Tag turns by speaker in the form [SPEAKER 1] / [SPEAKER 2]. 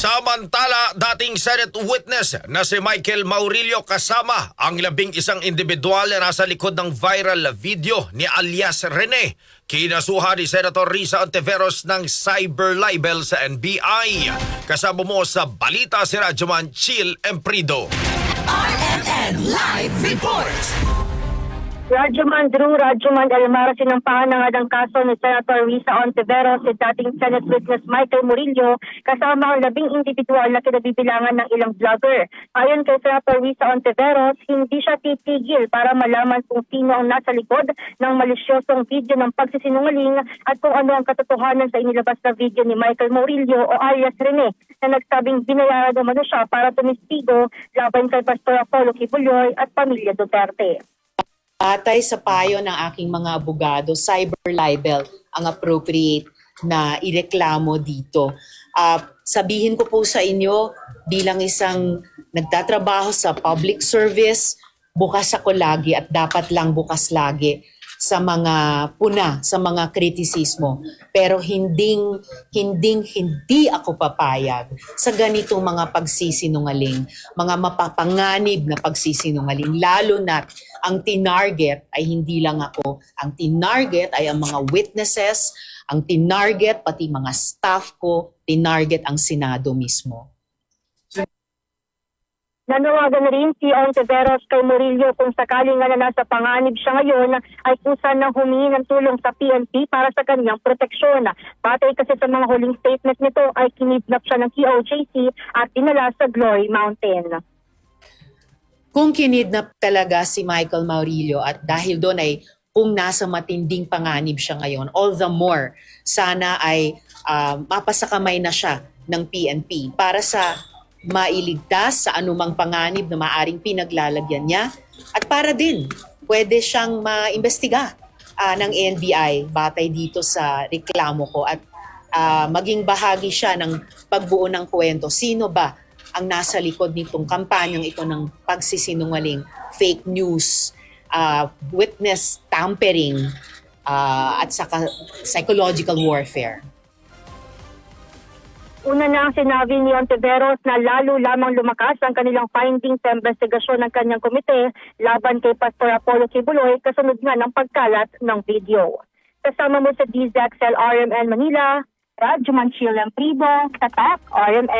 [SPEAKER 1] Samantala, dating Senate witness na si Michael Maurilio kasama ang labing isang individual na nasa likod ng viral video ni alias Rene. Kinasuhan ni Senator Risa Ontiveros ng cyber libel sa NBI. Kasama mo sa balita si Radyoman Chill Emprido.
[SPEAKER 2] RMN Live Report.
[SPEAKER 3] Radyoman Drew Radyoman Almara sinampahan na nga ng kaso ni Senator Risa Ontiveros si dating Senate witness Michael Murillo kasama ang labing individual na kinabibilangan ng ilang vlogger. Ayon kay Senator Risa Ontiveros, hindi siya titigil para malaman kung sino ang nasa likod ng malisyosong video ng pagsisinungaling at kung ano ang katotohanan sa inilabas na video ni Michael Murillo o alias Rene na nagsabing binayaran naman siya para tumistigo laban kay Pastor Apollo Kibuloy at pamilya Duterte.
[SPEAKER 4] Batay sa payo ng aking mga abogado, cyber libel ang appropriate na ireklamo dito. Ah, sabihin ko po sa inyo, bilang isang nagtatrabaho sa public service, bukas ako lagi at dapat lang bukas lagi sa mga puna, sa mga kritisismo. Pero hinding, hinding, hindi ako papayag sa ganitong mga pagsisinungaling, mga mapapanganib na pagsisinungaling, lalo na ang tinarget ay hindi lang ako. Ang tinarget ay ang mga witnesses, ang tinarget pati mga staff ko, tinarget ang Senado mismo.
[SPEAKER 3] Nanawagan rin si Ontiveros kay Murillo kung sakaling nga na nasa panganib siya ngayon ay kusa na humingi ng tulong sa PNP para sa kanyang proteksyon. Batay kasi sa mga huling statement nito ay kinidnap siya ng QOJC at dinala sa Glory Mountain.
[SPEAKER 4] Kung kinidnap talaga si Michael Maurilio at dahil doon ay kung nasa matinding panganib siya ngayon, all the more sana ay ah, mapasakamay na siya ng PNP para sa mailigtas sa anumang panganib na maaring pinaglalagyan niya at para din pwede siyang maimbestiga ah, ng NBI batay dito sa reklamo ko at ah, maging bahagi siya ng pagbuo ng kwento. Sino ba ang nasa likod nitong kampanyang ito ng pagsisinungaling, fake news, ah, witness tampering, ah, at saka psychological warfare.
[SPEAKER 3] Una na ang sinabi ni Ontiveros na lalo lamang lumakas ang kanilang findings sa investigasyon ng kanyang komite laban kay Pastor Apollo Kibuloy kasunod nga ng pagkalat ng video. Kasama mo sa DZXL RMN Manila, Radyo Manchil Pribo, Tatak RMN.